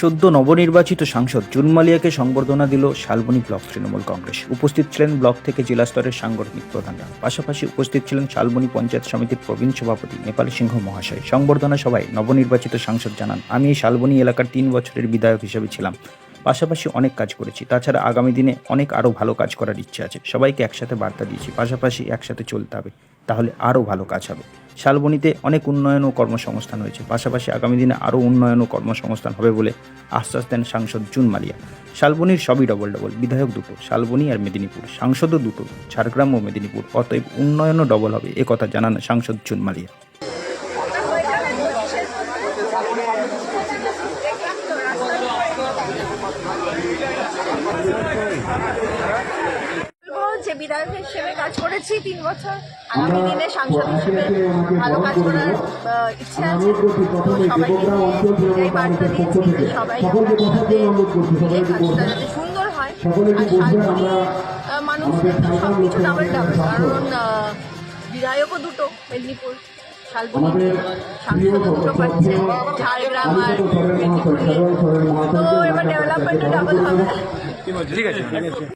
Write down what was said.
সদ্য নবনির্বাচিত সাংসদ জুনমালিয়াকে সংবর্ধনা দিল শালবনী ব্লক তৃণমূল কংগ্রেস। উপস্থিত ছিলেন ব্লক থেকে জেলা স্তরের সাংগঠনিক প্রধানরা। পাশাপাশি উপস্থিত ছিলেন শালবনী পঞ্চায়েত সমিতির প্রবীণ সভাপতি নেপালী সিংহ মহাশয়। সংবর্ধনা সভায় নবনির্বাচিত সাংসদ জানান, আমি এই শালবনী এলাকার তিন বছরের বিধায়ক হিসেবে ছিলাম। পাশাপাশি অনেক কাজ করেছি। তাছাড়া আগামী দিনে অনেক আরও ভালো কাজ করার ইচ্ছে আছে। সবাইকে একসাথে বার্তা দিয়েছি। পাশাপাশি একসাথে চলতে হবে। তাহলে আরও ভালো কাজ হবে। শালবনিতে অনেক উন্নয়ন ও কর্মসংস্থান হয়েছে পাশাপাশি আগামী দিনে আরও উন্নয়ন ও কর্মসংস্থান হবে বলে আশ্বাস দেন সাংসদ জুন মালিয়া। শালবনির সবই ডবল ডবল বিধায়ক দুটো, শালবনি আর মেদিনীপুর। সাংসদও দুটো, ঝাড়গ্রাম ও মেদিনীপুর। অতএব উন্নয়নও ডবল হবে কথা জানান সাংসদ জুন মালিয়া। বলব যে বিধায়ক হিসেবে কাজ করেছি তিন বছর আগামী দিনে সাংসদ হিসেবে ভালো কাজ করার ইচ্ছে আছে। সবাইকে এই বার্তা দিয়েছি সবাই আমরা কাজটা যাতে সুন্দর হয়। আর মানুষদের তো সব কিছু ডাবল ডাবল কারণ আহ, বিধায়কও দুটো মেদিনীপুর শালবনী সাংসদও দুটো পাচ্ছে। ঝাড়গ্রাম আর মেদিনীপুর তো এবার ডেভেলপমেন্টও ডাবল হবে।